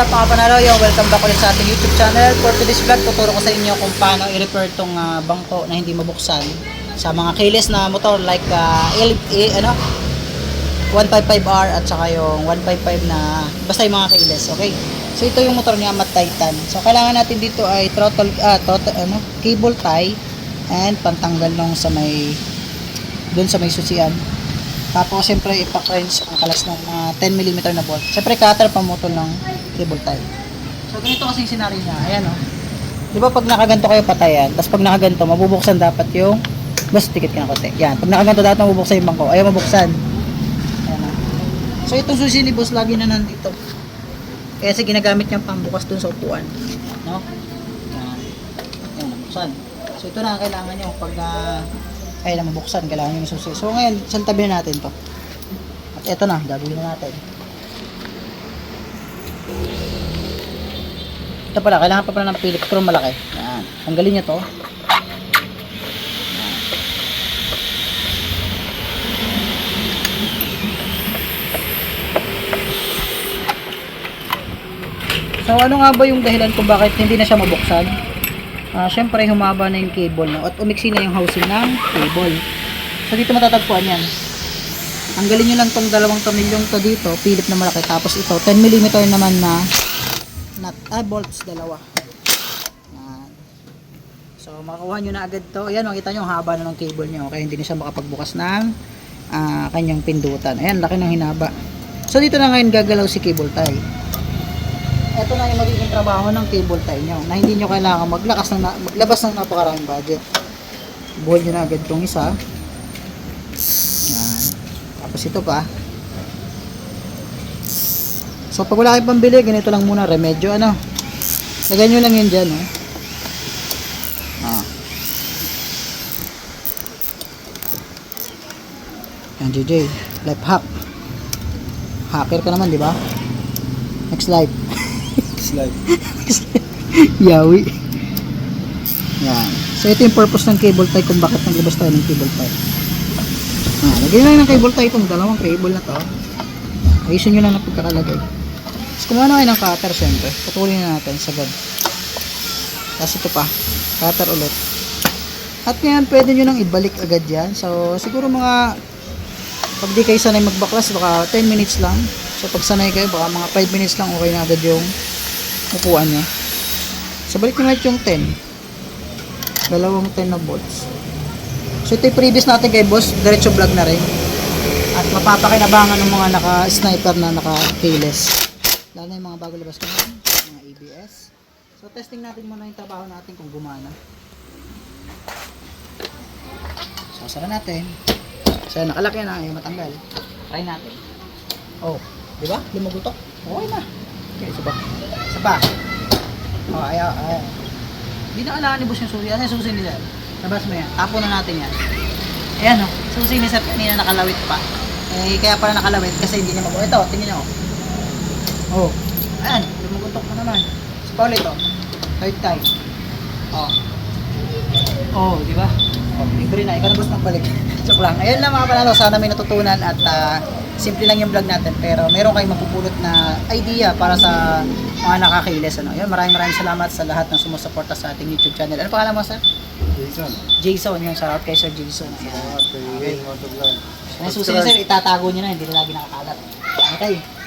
What's up mga panaloyo? Welcome back ulit sa ating YouTube channel. For today's vlog, tuturo ko sa inyo kung paano i-repair tong ah, bangko na hindi mabuksan sa mga keyless na motor like ah, L, eh, ano, 155R at saka yung 155 na basta yung mga keyless, okay? So ito yung motor niya, Mat Titan. So kailangan natin dito ay throttle, ah, throttle, ano, cable tie and pantanggal nung sa may dun sa may susian. Tapos, siyempre, ipa-cleanse ang kalas ng mga 10mm na bolt. Siyempre, cutter pamutol ng cable tie. So, ganito kasi yung scenario niya. Ayan, o. Di ba pag nakaganto kayo patayan, tapos pag nakaganto, mabubuksan dapat yung, basta tikit ka na konti. Yan. Pag nakaganto, dapat mabubuksan yung bangko. Ayaw mabuksan. Ayan, o. So, itong susi ni boss, lagi na nandito. Kaya kasi ginagamit niyang pambukas dun sa upuan. No? Yan. Yan, nabuksan. So, ito na ang kailangan niyo pag ah, ay na mabuksan, kailangan ng susi. So ngayon, saltabi na natin to. At eto na, gagawin na natin. Ito pala, kailangan pa pala ng Philip screw malaki. Yan. Tanggalin nyo to. So ano nga ba yung dahilan kung bakit hindi na siya mabuksan? Ah, syempre humaba na yung cable no? at umiksi na yung housing ng cable. So dito matatagpuan yan. Tanggalin nyo lang tong dalawang tornilyong to dito, Philip na malaki. Tapos ito, 10mm naman na nut, ah, bolts dalawa. Yan. So makakuha nyo na agad to. Ayan, makita nyo, haba na ng cable nyo. Kaya hindi na siya makapagbukas ng ah, kanyang pindutan. Ayan, laki ng hinaba. So dito na ngayon gagalaw si cable tie ito na yung magiging trabaho ng cable tie nyo na hindi nyo kailangan maglakas ng, maglabas ng napakaraming budget buhay nyo na agad itong isa yan tapos ito pa so pag wala kayong pambili ganito lang muna remedyo ano lagay nyo lang yun dyan oh. ah. yan JJ life hack hacker ka naman di ba next slide Slide. Yawi. Yan. So, ito yung purpose ng cable tie kung bakit naglabas tayo ng cable tie. Ah, lagyan lang ng cable tie itong dalawang cable na to. Ayusin nyo lang na pagkakalagay. Tapos kumuha na ng cutter syempre. Putulin na natin sagad. Tapos ito pa. Cutter ulit. At ngayon, pwede nyo nang ibalik agad yan. So, siguro mga pag di kayo sanay magbaklas, baka 10 minutes lang. So, pag sanay kayo, baka mga 5 minutes lang okay na agad yung upuan niya. So, balik nyo natin yung 10. Dalawang 10 na bolts. So, ito yung previous natin kay boss. Diretso vlog na rin. At mapapakinabangan ng mga naka-sniper na naka-keyless. Lalo na yung mga bago labas naman. Mga ABS. So, testing natin muna yung trabaho natin kung gumana. So, sara natin. So, nakalaki na. Ayaw matanggal. Try natin. Oh, di ba? Lumagutok. Okay na. Okay, isa pa. Oh, ayaw, ayaw. Hindi na kailangan ni boss yung susi. Ano yung susi nila? Labas mo yan. Tapo na natin yan. Ayan oh. Susi ni Sir kanina nakalawit pa. Eh, kaya pala nakalawit kasi hindi niya mag- Ito, tingnan nyo. Oh. Ayan, lumugutok na naman. Sa pa ulit oh. Third time. Oh. Oh, di ba? Oh, libre na. Ikaw na boss magbalik. Joke lang. Ayun lang mga panalo. Sana may natutunan at ah, simple lang yung vlog natin. Pero meron kayong mapupulot na idea para sa mga nakakailes. Ano? Yun, maraming maraming salamat sa lahat ng sumusuporta sa ating YouTube channel. Ano pangalan mo, sir? Jason. Jason. Yung shoutout kay Sir Jason. Ayan. Salamat kay Motovlog. Ang susunod, sir, itatago nyo na. Hindi na lagi nakakalat. Okay.